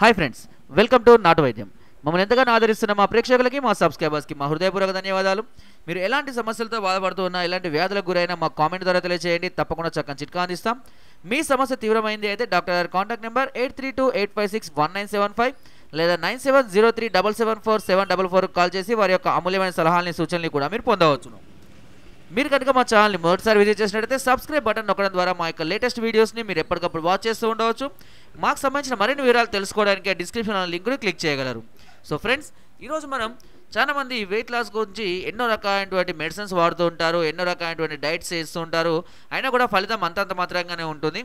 Hi friends welcome to నాటు వైద్యం మమ్మల్ని ఎంతగానో ఆదరిస్తున్న మా ప్రేక్షకులకి మా సబ్స్క్రైబర్స్కి మా హృదయపూర్వక ధన్యవాదాలు. మీరు ఎలాంటి సమస్యలతో బాధపడుతూ ఉన్నా ఎలాంటి వ్యాధులకు గురైనా మా కామెంట్ ద్వారా తెలియజేయండి తప్పకుండా చక్కని చిట్కా అందిస్తాం. మీ సమస్య తీవ్రమైంది అయితే డాక్టర్ గారి contact number eight three two eight five six one nine seven five లేదా nine seven zero three double seven four seven double four call చేసి వారి యొక్క అమూల్యమైన సలహాలని సూచనలు కూడా మీరు పొందవచ్చును. మీరు కనుక మా ఛానల్ని మొదటిసారి విజిట్ చేసినట్లయితే సబ్స్క్రైబ్ బటన్ నొక్కడం ద్వారా మా యొక్క లేటెస్ట్ వీడియోస్ని మీరు ఎప్పటికప్పుడు వాచ్ చేస్తూ ఉండవచ్చు. మాకు సంబంధించిన మరిన్ని వివరాలు తెలుసుకోవడానికి డిస్క్రిప్షన్ లింక్ను క్లిక్ చేయగలరు. సో ఫ్రెండ్స్ ఈరోజు మనం చాలామంది వెయిట్ లాస్ గురించి ఎన్నో రకాలైనటువంటి మెడిసిన్స్ వాడుతూ ఉంటారు ఎన్నో రకాలైనటువంటి డైట్స్ చేస్తూ ఉంటారు. అయినా కూడా ఫలితం అంతంత మాత్రంగానే ఉంటుంది.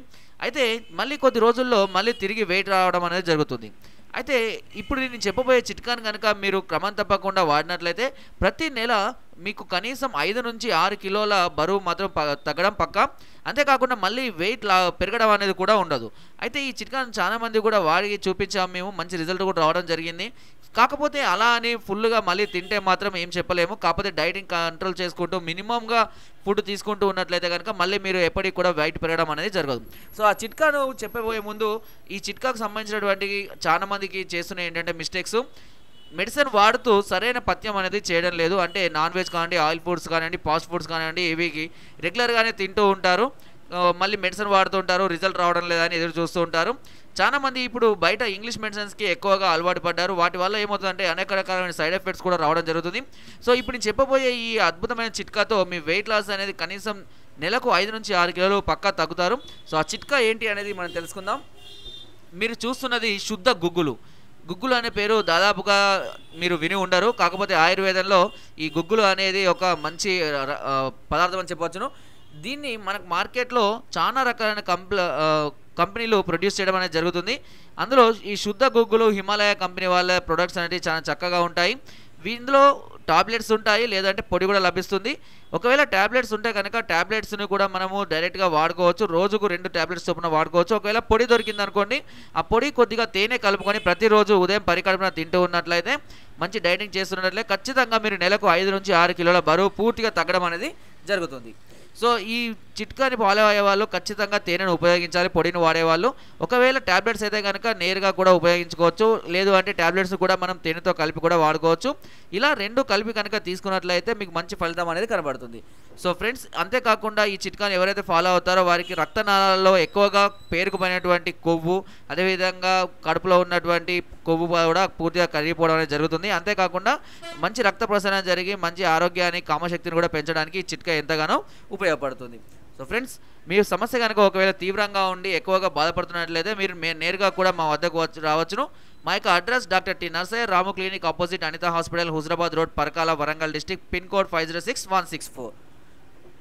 అయితే మళ్ళీ కొద్ది రోజుల్లో మళ్ళీ తిరిగి వెయిట్ రావడం అనేది జరుగుతుంది. అయితే ఇప్పుడు నేను చెప్పబోయే చిట్కాను కనుక మీరు క్రమం తప్పకుండా వాడినట్లయితే ప్రతి నెల మీకు కనీసం ఐదు నుంచి ఆరు కిలోల బరువు మాత్రం ప- తగ్గడం పక్క? అంతేకాకుండా మళ్ళీ వెయిట్ లా పెరగడం అనేది కూడా ఉండదు. అయితే ఈ చిట్కాను చాలామంది కూడా వాడి చూపించాము మేము మంచి రిజల్ట్ కూడా రావడం జరిగింది. కాకపోతే అలా అని ఫుల్గా మళ్ళీ తింటే మాత్రం ఏం చెప్పలేము. కాకపోతే డైటింగ్ కంట్రోల్ చేసుకుంటూ మినిమంగా ఫుడ్ తీసుకుంటూ ఉన్నట్లయితే కనుక మళ్ళీ మీరు ఎప్పటికి కూడా వెయిట్ పెరగడం అనేది జరగదు. సో ఆ చిట్కాను చెప్పబోయే ముందు ఈ చిట్కాకు సంబంధించినటువంటి చాలా మందికి చేస్తున్న ఏంటంటే మిస్టేక్స్ మెడిసిన్ వాడుతూ సరైన పథ్యం అనేది చేయడం లేదు. అంటే నాన్ వెజ్ కానివ్వండి ఆయిల్ ఫుడ్స్ కానివ్వండి ఫాస్ట్ ఫుడ్స్ కానివ్వండి ఇవి రెగ్యులర్గానే తింటూ ఉంటారు. మళ్ళీ మెడిసిన్ వాడుతూ ఉంటారు రిజల్ట్ రావడం లేదని ఎదురు చూస్తూ ఉంటారు. చాలా మంది ఇప్పుడు బయట ఇంగ్లీష్ మెడిసిన్స్కి ఎక్కువగా అలవాటు పడ్డారు. వాటి వల్ల ఏమవుతుందంటే అనేక రకాలైన సైడ్ ఎఫెక్ట్స్ కూడా రావడం జరుగుతుంది. సో ఇప్పుడు నేను చెప్పబోయే ఈ అద్భుతమైన చిట్కాతో మీ వెయిట్ లాస్ అనేది కనీసం నెలకు ఐదు నుంచి ఆరు కిలోలు పక్కా తగ్గుతారు. సో ఆ చిట్కా ఏంటి అనేది మనం తెలుసుకుందాం. మీరు చూస్తున్నది శుద్ధ గుగ్గులు. గుగ్గులు అనే పేరు దాదాపుగా మీరు విని ఉండరు. కాకపోతే ఆయుర్వేదంలో ఈ గుగ్గులు అనేది ఒక మంచి పదార్థం అని చెప్పవచ్చును. దీన్ని మనకు మార్కెట్లో చాలా రకాలైన కంప్ల కంపెనీలు ప్రొడ్యూస్ చేయడం అనేది జరుగుతుంది. అందులో ఈ శుద్ధ గుగ్గులు హిమాలయ కంపెనీ వాళ్ళ ప్రొడక్ట్స్ అనేవి చాలా చక్కగా ఉంటాయి. ఇందులో టాబ్లెట్స్ ఉంటాయి లేదంటే పొడి కూడా లభిస్తుంది. ఒకవేళ ట్యాబ్లెట్స్ ఉంటే కనుక టాబ్లెట్స్ని కూడా మనము డైరెక్ట్గా వాడుకోవచ్చు. రోజుకు రెండు ట్యాబ్లెట్స్ చొప్పున వాడుకోవచ్చు. ఒకవేళ పొడి దొరికింది అనుకోండి ఆ పొడి కొద్దిగా తేనె కలుపుకొని ప్రతిరోజు ఉదయం పరికల్పన తింటూ ఉన్నట్లయితే మంచి డైటింగ్ చేస్తున్నట్లయితే ఖచ్చితంగా మీరు నెలకు ఐదు నుంచి ఆరు కిలోల బరువు పూర్తిగా తగ్గడం అనేది జరుగుతుంది. సో ఈ చిట్కాని ఫాలో అయ్యే వాళ్ళు ఖచ్చితంగా తేనెను ఉపయోగించాలి పొడిని వాడేవాళ్ళు. ఒకవేళ ట్యాబ్లెట్స్ అయితే కనుక నేరుగా కూడా ఉపయోగించుకోవచ్చు. లేదు అంటే ట్యాబ్లెట్స్ కూడా మనం తేనెతో కలిపి కూడా వాడుకోవచ్చు. ఇలా రెండు కలిపి కనుక తీసుకున్నట్లయితే మీకు మంచి ఫలితం అనేది కనబడుతుంది. సో ఫ్రెండ్స్ అంతేకాకుండా ఈ చిట్కాని ఎవరైతే ఫాలో అవుతారో వారికి రక్తనాళాల్లో ఎక్కువగా పేరుకుపోయినటువంటి కొవ్వు అదేవిధంగా కడుపులో ఉన్నటువంటి కొవ్వు కూడా పూర్తిగా కరిగిపోవడం అనేది జరుగుతుంది. అంతేకాకుండా మంచి రక్త ప్రసరణ జరిగి మంచి ఆరోగ్యాన్ని కామశక్తిని కూడా పెంచడానికి ఈ చిట్కా ఎంతగానో ఉపయోగపడుతుంది. సో ఫ్రెండ్స్ మీ సమస్య కనుక ఒకవేళ తీవ్రంగా ఉండి ఎక్కువగా బాధపడుతున్నట్లయితే మీరు నేరుగా కూడా మా వద్దకు వచ్చి రావచ్చును. మా యొక్క address doctor T Narsaiah Ramu clinic opposite Anitha hospital Huzurabad road Parkal Warangal district pin code five zero six one six four.